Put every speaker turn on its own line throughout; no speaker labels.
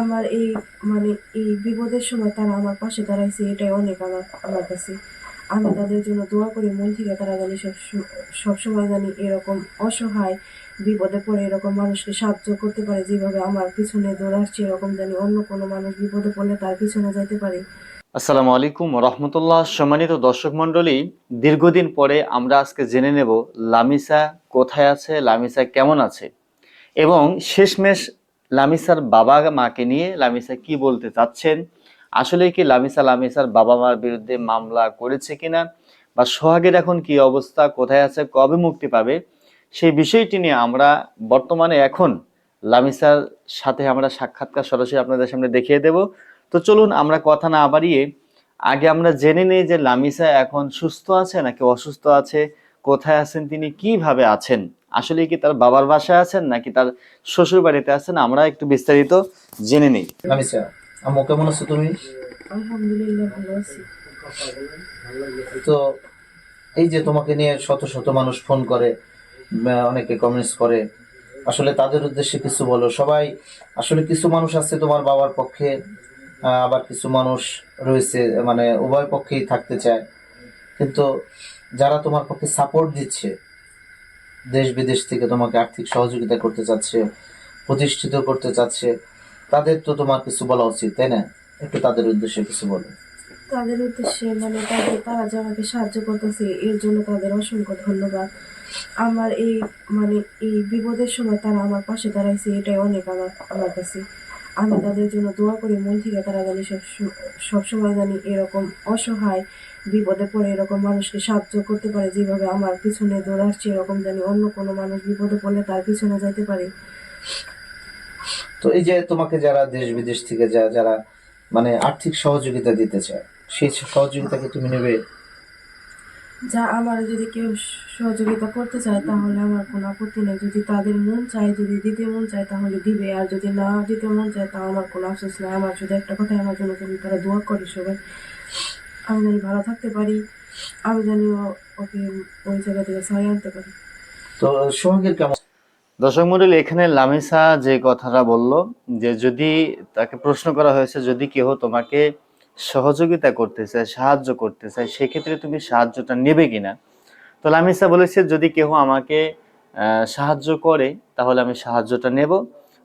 আমার এই মানে এই বিপদের সময় তারা আমার পাশে দাঁড়াইছে, এটাই অনেক আমার আমার কাছে। আমি তাদের জন্য দোয়া করি, মন থেকে তারা জানি সব সবসময় জানি এরকম অসহায় বিপদে পড়ে, এরকম মানুষকে সাহায্য করতে পারে, যেভাবে আমার পিছনে দৌড়াচ্ছে, এরকম জানি অন্য কোনো মানুষ বিপদে পড়লে তার পিছনে যাইতে পারে।
আসসালামু আলাইকুম রহমতুল্লাহ। সম্মানিত দর্শক মণ্ডলী, দীর্ঘদিন পরে আমরা আজকে জেনে নেব লামিসা কোথায় আছে, লামিসা কেমন আছে। এবং শেষমেশ লামিসার বাবা মাকে নিয়ে লামিসা কি বলতে চাচ্ছেন? আসলে কি লামিসা লামিসার বাবা মার বিরুদ্ধে মামলা করেছে কিনা? বা সোহাগের এখন কি অবস্থা? কোথায় আছে? কবে মুক্তি পাবে? সেই বিষয়টি নিয়ে আমরা বর্তমানে এখন লামিসার সাথে আমরা সাক্ষাৎকার সরাসরি আপনাদের সামনে দেখিয়ে দেব। তো চলুন আমরা কথা না বাড়িয়ে আগে আমরা জেনে নেই যে লামিসা এখন সুস্থ আছে নাকি অসুস্থ আছে? কোথায় আছেন তিনি? কীভাবে আছেন? আসলে কি তার বাবার বাসায় আছেন নাকি তার শ্বশুর বাড়িতে আছেন? আমরা একটু বিস্তারিত জেনে নিই।
আম্মু কেমন আছো তুমি?
আলহামদুলিল্লাহ ভালো আছি।
তো এই যে তোমাকে নিয়ে শত শত মানুষ ফোন করে অনেকে কমেন্টস করে আসলে তাদের উদ্দেশ্যে কিছু বলো। সবাই আসলে কিছু মানুষ আছে তোমার বাবার পক্ষে আবার কিছু মানুষ রয়েছে মানে উভয় পক্ষেই থাকতে চায়। কিন্তু যারা তোমার পক্ষে সাপোর্ট দিচ্ছে দেশ বিদেশ থেকে তোমাকে আর্থিক সহযোগিতা করতে চাচ্ছে, প্রতিষ্ঠিত করতে চাচ্ছে, তাদের তো তোমার কিছু বলা উচিত, তাই না? একটু তাদের উদ্দেশ্যে কিছু বলো।
তাদের উদ্দেশ্যে মানে তাদের, তারা যে আমাকে সাহায্য করতেছে, এর জন্য তাদের অসংখ্য ধন্যবাদ। আমার এই মানে এই বিপদের সময় তারা আমার পাশে দাঁড়াইছে, এটাই অনেক আমার আমার কাছে। আমি তাদের জন্য দোয়া করি, মন থেকে তারা জানি সব সবসময় জানি এরকম অসহায় বিপদে পড়ে এরকম মানুষকে সাহায্য করতে পারে যেভাবে আমার পিছনে দৌড়াচ্ছে এরকম জানি অন্য কোনো মানুষ বিপদে পড়লে তার পিছনে যাইতে পারে।
তো এই যে তোমাকে যারা দেশ বিদেশ থেকে যা যারা মানে আর্থিক সহযোগিতা দিতে চায় সেই সহযোগিতাকে তুমি নেবে?
যা আমার যদি কেউ সহযোগিতা করতে চায় তাহলে আমার কোনো আপত্তি নেই। যদি তাদের মন চায় যদি দিতে মন চায় তাহলে দিবে। আর যদি না দিতে মন চায় তাও আমার কোনো আফসোস নেই। আমার শুধু একটা কথাই আমার জন্য তুমি তারা দোয়া করে সবাই। আমি জানি ভালো থাকতে পারি আমি জানি ওকে ওই জায়গা থেকে সরিয়ে আনতে পারি।
তো সোহাগের কেমন?
দর্শক মন্ডলী এখানে লামিসা যে কথাটা বলল যে যদি তাকে প্রশ্ন করা হয়েছে যদি কেউ তোমাকে সহযোগিতা করতে চায় সাহায্য করতে চায় সেক্ষেত্রে তুমি সাহায্যটা নেবে কিনা? তো লামিসা বলেছে যদি কেউ আমাকে সাহায্য করে তাহলে আমি সাহায্যটা নেব।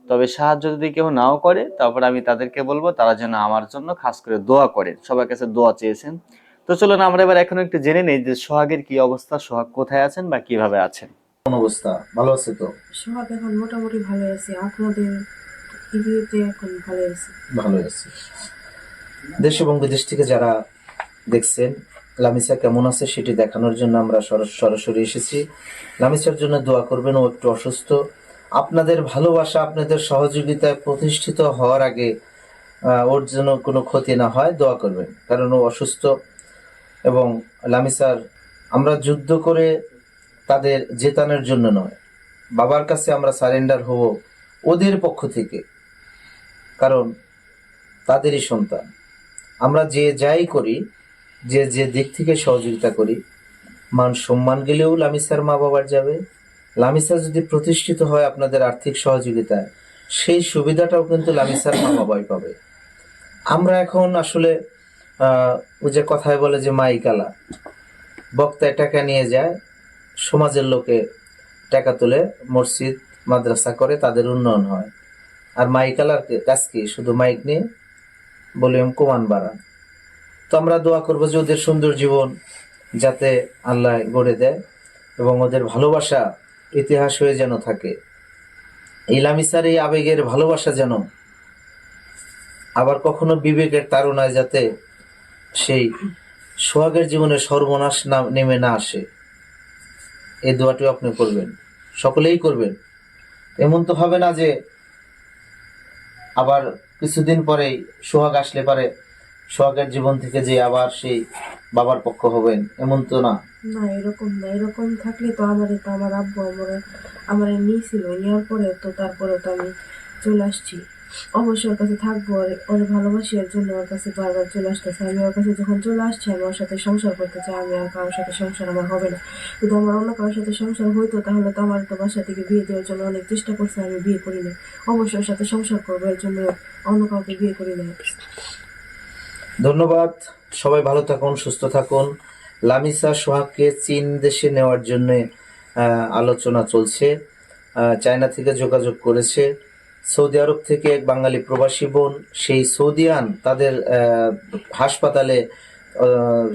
তবে সাহায্য যদি কেউ নাও করে তারপর আমি তাদেরকে বলব তারা যেন আমার জন্য খাস করে দোয়া করে। সবার কাছে দোয়া চেয়েছেন। তো চলুন আমরা এবার এখন একটু জেনে নেই যে সোহাগের কি অবস্থা সোহাগ কোথায় আছেন বা কীভাবে আছেন?
অবস্থা? ভালো আছে তো?
সোহাগ এখন মোটামুটি ভালো আছে। আপনাদের টিভিতে এখন ভালো আছে।
ভালো আছে। দেশ এবং বিদেশ থেকে যারা দেখছেন লামিসা কেমন আছে সেটি দেখানোর জন্য আমরা সরাস- সরাসরি এসেছি। লামিসার জন্য দোয়া করবেন ও একটু অসুস্থ। আপনাদের ভালোবাসা, আপনাদের সহযোগিতায় প্রতিষ্ঠিত হওয়ার আগে ওর যেন কোনো ক্ষতি না হয়, দোয়া করবেন। কারণ ও অসুস্থ এবং লামিসার, আমরা যুদ্ধ করে তাদের জেতানোর জন্য নয়। বাবার কাছে আমরা সারেন্ডার হব ওদের পক্ষ থেকে। কারণ তাদেরই সন্তান। আমরা যে যাই করি, যে যে দিক থেকে সহযোগিতা করি, মান সম্মান গেলেও লামিসার মা বাবার যাবে লামিসা যদি প্রতিষ্ঠিত হয় আপনাদের আর্থিক সহযোগিতায়, সেই সুবিধাটাও কিন্তু লামিসার মা বাবাই পাবে। আমরা এখন আসলে ওই যে কথায় বলে যে মাইকালা বক্তায় টাকা নিয়ে যায়, সমাজের লোকে টাকা তুলে মসজিদ, মাদ্রাসা করে, তাদের উন্নয়ন হয়। আর মাইকালার কাজ কি? শুধু মাইক নিয়ে? ভলিউম কমান বাড়ান। তো আমরা দোয়া করব যে ওদের সুন্দর জীবন যাতে আল্লাহ গড়ে দেয় এবং ওদের ভালোবাসা ইতিহাস হয়ে যেন থাকে। এই লামিসার এই আবেগের ভালোবাসা যেন আবার কখনো বিবেকের তাড়নায় যাতে সেই সোহাগের জীবনে সর্বনাশ না, নেমে না আসে। এই দোয়াটিও আপনি করবেন। সকলেই করবেন। এমন তো হবে না যে আবার কিছুদিন পরেই সোহাগ আসলে পারে সোহাগের জীবন থেকে যে আবার সেই বাবার পক্ষ হবেন, এমন তো না?
না, এরকম না। এরকম থাকলে তো আমার তো আমার আব্বু, আমার আমার নিয়েছিল। নেওয়ার পরে তো তারপরে তো আমি চলে আসছি। অবশ্যই ওর কাছে থাকব আর ওর ভালোবাসি এর জন্য ওর কাছে বারবার চলে আসতেছে। আমি ওর কাছে যখন চলে আসছি, আমি ওর সাথে সংসার করতে চাই। আমি আর কারোর সাথে সংসার আমার হবে না। যদি আমার অন্য কারোর সাথে সংসার হইতো, তাহলে তো আমার তো বাসা থেকে বিয়ে দেওয়ার জন্য অনেক চেষ্টা করছে, আমি বিয়ে করি না অবশ্যই ওর সাথে সংসার করব, এর জন্য অন্য কাউকে বিয়ে করি না
ধন্যবাদ। সবাই ভালো থাকুন, সুস্থ থাকুন। লামিসা সোহাগকে চীন দেশে নেওয়ার জন্য আলোচনা চলছে। চায়না থেকে যোগাযোগ করেছে। সৌদি আরব থেকে এক বাঙালি প্রবাসী বোন, সেই সৌদিয়ান তাদের হাসপাতালে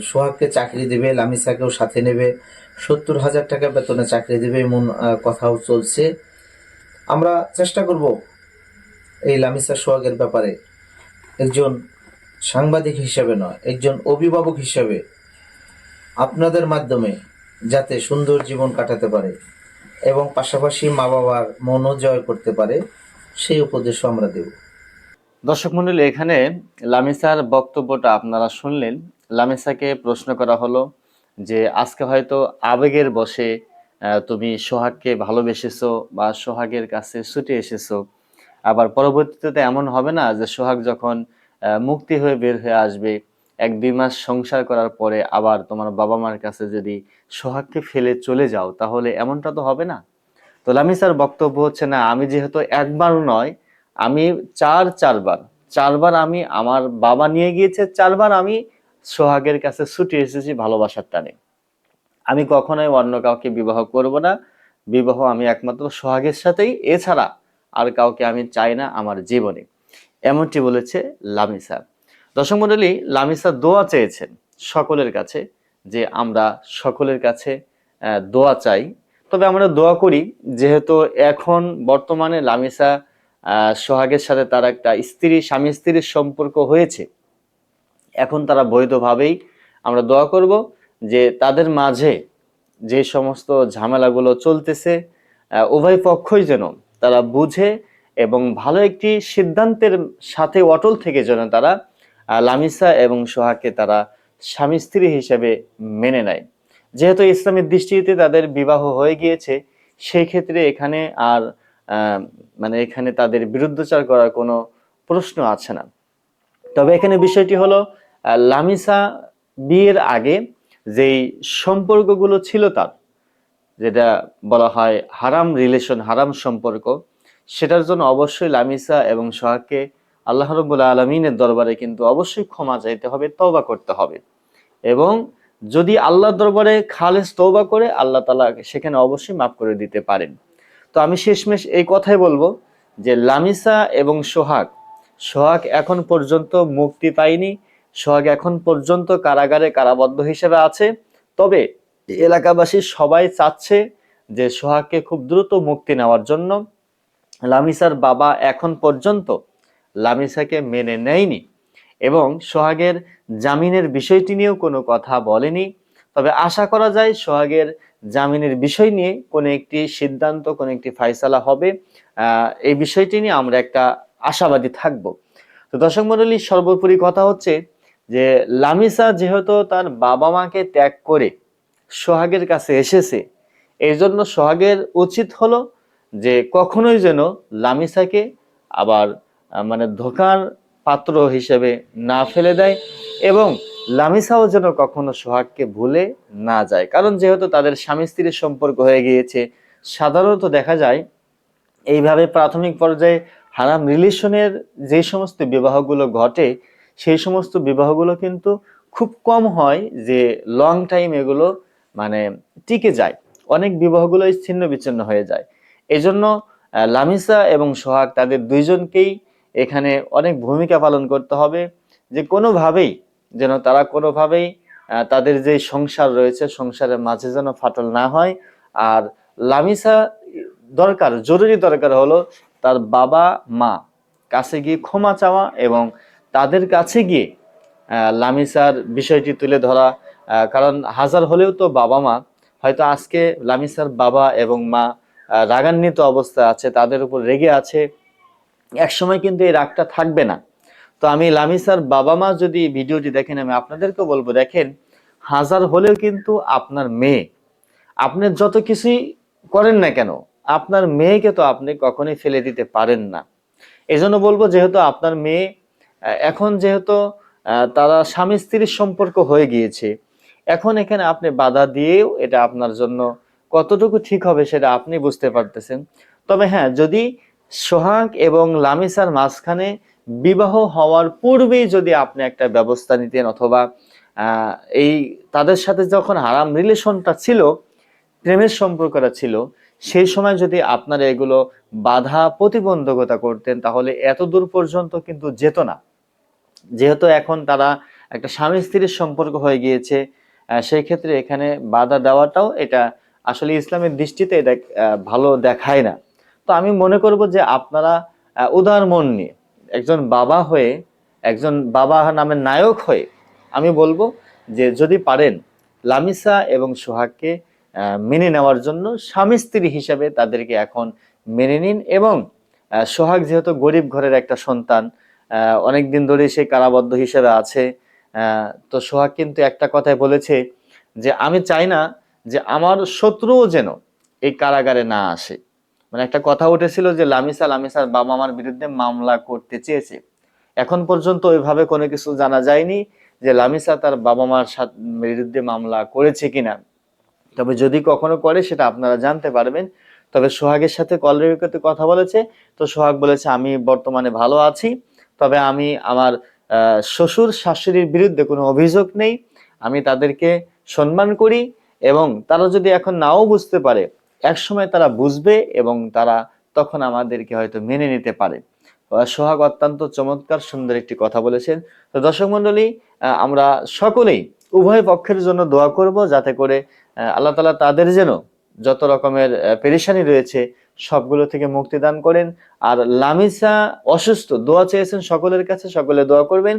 সোহাগকে চাকরি দেবে, লামিসাকেও সাথে নেবে। সত্তর হাজার টাকা বেতনে চাকরি দেবে এমন কথাও চলছে। আমরা চেষ্টা করব এই লামিসা সোহাগের ব্যাপারে একজন সাংবাদিক হিসেবে নয়, একজন অভিভাবক হিসেবে আপনাদের মাধ্যমে যাতে সুন্দর জীবন কাটাতে পারে এবং পাশাপাশি মা বাবার মনও জয় করতে পারে, সেই উপদেশও আমরা দেব।
দর্শক মন্ডলী এখানে লামিসার বক্তব্যটা আপনারা শুনলেন। লামিসাকে প্রশ্ন করা হলো যে, আজকে হয়তো আবেগের বসে তুমি সোহাগকে ভালোবেসেছো বা সোহাগের কাছে ছুটে এসেছ। আবার পরবর্তীতে এমন হবে না যে, সোহাগ যখন মুক্তি হয়ে বের হয়ে আসবে। এক দুই মাস সংসার করার পরে আবার তোমার বাবা মার কাছে যদি সোহাগকে ফেলে চলে যাও, তাহলে এমনটা তো হবে না। তো লামি স্যার বক্তব্য হচ্ছে, না, আমি যেহেতু একবার নয়, আমি চার চারবার চারবার আমি আমার বাবা নিয়ে গিয়েছে, চারবার আমি সোহাগের কাছে ছুটি এসেছি ভালোবাসার টানে। আমি কখনোই অন্য কাউকে বিবাহ করব না। বিবাহ আমি একমাত্র সোহাগের সাথেই। এছাড়া আর কাউকে আমি চাই না আমার জীবনে। এমনটি বলেছে লামিসা। দর্শক মন্ডলী লামিসা দোয়া চেয়েছেন সকলের কাছে যে আমরা সকলের কাছে দোয়া চাই। তবে আমরা দোয়া করি যেহেতু এখন বর্তমানে লামিসা সোহাগের সাথে তার একটা স্ত্রী, স্বামী স্ত্রীর সম্পর্ক হয়েছে। এখন তারা বৈধভাবেই আমরা দোয়া করব যে তাদের মাঝে যে সমস্ত ঝামেলাগুলো চলতেছে উভয় পক্ষই যেন তারা বুঝে এবং ভালো একটি সিদ্ধান্তের সাথে অটল থেকে যেন তারা লামিসা এবং সোহাগকে তারা স্বামী স্ত্রী হিসেবে মেনে নেয়। যেহেতু ইসলামের দৃষ্টিতে তাদের বিবাহ হয়ে গিয়েছে, সেই ক্ষেত্রে এখানে আর মানে এখানে তাদের বিরুদ্ধচার করার কোনো প্রশ্ন আছে না। তবে এখানে বিষয়টি হলো লামিসা বিয়ের আগে যেই সম্পর্কগুলো ছিল তার, যেটা বলা হয় হারাম রিলেশন, হারাম সম্পর্ক সেটার জন্য অবশ্যই লামিসা এবং সোহাগকে আল্লাহ রবুল্লা আলমিনের দরবারে কিন্তু অবশ্যই ক্ষমা চাইতে হবে, তওবা করতে হবে। এবং যদি আল্লাহর দরবারে খালেস তৌবা করে, আল্লাহ তালা সেখানে অবশ্যই মাফ করে দিতে পারেন। তো আমি শেষমেশ এই কথাই বলব যে লামিসা এবং সোহাগ সোহাগ এখন পর্যন্ত মুক্তি পায়নি, সোহাগ এখন পর্যন্ত কারাগারে কারাবদ্ধ হিসেবে আছে। তবে এলাকাবাসী সবাই চাচ্ছে যে সোহাগকে খুব দ্রুত মুক্তি নেওয়ার জন্য লামিসার বাবা এখন পর্যন্ত লামিসাকে মেনে নেয়নি এবং সোহাগের জামিনের বিষয়টি নিয়েও কোনো কথা বলেনি। তবে আশা করা যায় সোহাগের জামিনের বিষয় নিয়ে কোনো একটি সিদ্ধান্ত, কোনো একটি ফাইসালা হবে। এই বিষয়টি নিয়ে আমরা একটা আশাবাদী থাকব। তো দর্শক মন্ডলী সর্বোপরি কথা হচ্ছে যে লামিসা যেহেতু তার বাবা মাকে ত্যাগ করে সোহাগের কাছে এসেছে এই জন্য সোহাগের উচিত হলো যে কখনোই যেন লামিসাকে আবার মানে ধোকার পাত্র হিসেবে না ফেলে দেয় এবং লামিসাও যেন কখনো সোহাগকে ভুলে না যায়। কারণ যেহেতু তাদের স্বামী স্ত্রীর সম্পর্ক হয়ে গিয়েছে, সাধারণত দেখা যায় এইভাবে প্রাথমিক পর্যায়ে হারাম রিলেশনের যে সমস্ত বিবাহগুলো ঘটে, সেই সমস্ত বিবাহগুলো কিন্তু খুব কম হয় যে লং টাইম এগুলো মানে টিকে যায়। অনেক বিবাহগুলোই ছিন্ন বিচ্ছিন্ন হয়ে যায়। এজন্য লামিসা এবং সোহাগ তাদের দুইজনকেই এখানে অনেক ভূমিকা পালন করতে হবে যে কোনোভাবেই, যেন তারা কোনোভাবেই তাদের যে সংসার রয়েছে, সংসারের মাঝে যেন ফাটল না হয়। আর লামিসা দরকার, জরুরি দরকার হলো তার বাবা, মা কাছে গিয়ে ক্ষমা চাওয়া এবং তাদের কাছে গিয়ে লামিসার বিষয়টি তুলে ধরা কারণ হাজার হলেও তো বাবা মা হয়তো আজকে লামিসার বাবা এবং মা রাগান্বিত অবস্থা আছে, তাদের উপর রেগে আছে, একসময় কিন্তু এই রাগটা থাকবে না। তো আমি লামিসার বাবা মা যদি ভিডিওটি দেখেন, আমি আপনাদেরকে বলব, দেখেন, হাজার হলেও কিন্তু আপনার মেয়ে, আপনি যত কিছুই করেন না কেন, আপনার মেয়েকে তো আপনি কখনোই ফেলে দিতে পারেন না। এই জন্য বলব, যেহেতু আপনার মেয়ে এখন যেহেতু তারা স্বামী স্ত্রীর সম্পর্ক হয়ে গিয়েছে, এখন এখানে আপনি বাধা দিয়েও এটা আপনার জন্য কতটুকু ঠিক হবে সেটা আপনি বুঝতে পারতেছেন। তবে হ্যাঁ যদি সোহাগ এবং লামিসার মাঝখানে বিবাহ হওয়ার পূর্বেই যদি আপনি একটা ব্যবস্থা নিতেন অথবা এই তাদের সাথে যখন হারাম রিলেশনটা ছিল, প্রেমের সম্পর্কটা ছিল, সেই সময় যদি আপনারা এগুলো বাধা প্রতিবন্ধকতা করতেন, তাহলে এত দূর পর্যন্ত কিন্তু যেত না। যেহেতু এখন তারা একটা স্বামী স্ত্রীর সম্পর্ক হয়ে গিয়েছে সেই ক্ষেত্রে এখানে বাধা দেওয়াটাও এটা আসলে ইসলামের দৃষ্টিতে এটা ভালো দেখায় না। তো আমি মনে করব যে আপনারা উদার মন নিয়ে, একজন বাবা হয়ে, একজন বাবা নামের নায়ক হয়ে, আমি বলব যে যদি পারেন, লামিসা এবং সোহাগকে মেনে নেওয়ার জন্য স্বামী স্ত্রী হিসাবে তাদেরকে এখন মেনে নিন এবং সোহাগ যেহেতু গরিব ঘরের একটা সন্তান অনেক দিন ধরে সে কারাবদ্ধ হিসেবে আছে তো সোহাগ কিন্তু একটা কথাই বলেছে যে, আমি চাই না যে আমার শত্রুও যেন এই কারাগারে না আসে। মানে একটা কথা উঠেছিল যে লামিসা, লামিসার বাবা মার বিরুদ্ধে মামলা করতে চেয়েছে। এখন পর্যন্ত ওইভাবে কোনো কিছু জানা যায়নি যে লামিসা তার বাবা মার বিরুদ্ধে মামলা করেছে কিনা। তবে যদি কখনো করে সেটা আপনারা জানতে পারবেন। তবে সোহাগের সাথে কল রেকর্ডে কথা বলেছে। তো সোহাগ বলেছে, আমি বর্তমানে ভালো আছি। তবে আমি আমার শ্বশুর, শাশুড়ির বিরুদ্ধে কোনো অভিযোগ নেই। আমি তাদেরকে সম্মান করি। এবং তারা যদি এখন নাও বুঝতে পারে, একসময় তারা বুঝবে এবং তারা তখন আমাদেরকে হয়তো মেনে নিতে পারে। সোহাগ অত্যন্ত চমৎকার সুন্দর একটি কথা বলেছেন। তো দর্শক মন্ডলী আমরা সকলেই উভয় পক্ষের জন্য দোয়া করব যাতে করে আল্লাহ তালা তাদের যেন যত রকমের পেরেশানি রয়েছে সবগুলো থেকে মুক্তি দান করেন। আর লামিসা অসুস্থ, দোয়া চেয়েছেন সকলের কাছে, সকলে দোয়া করবেন।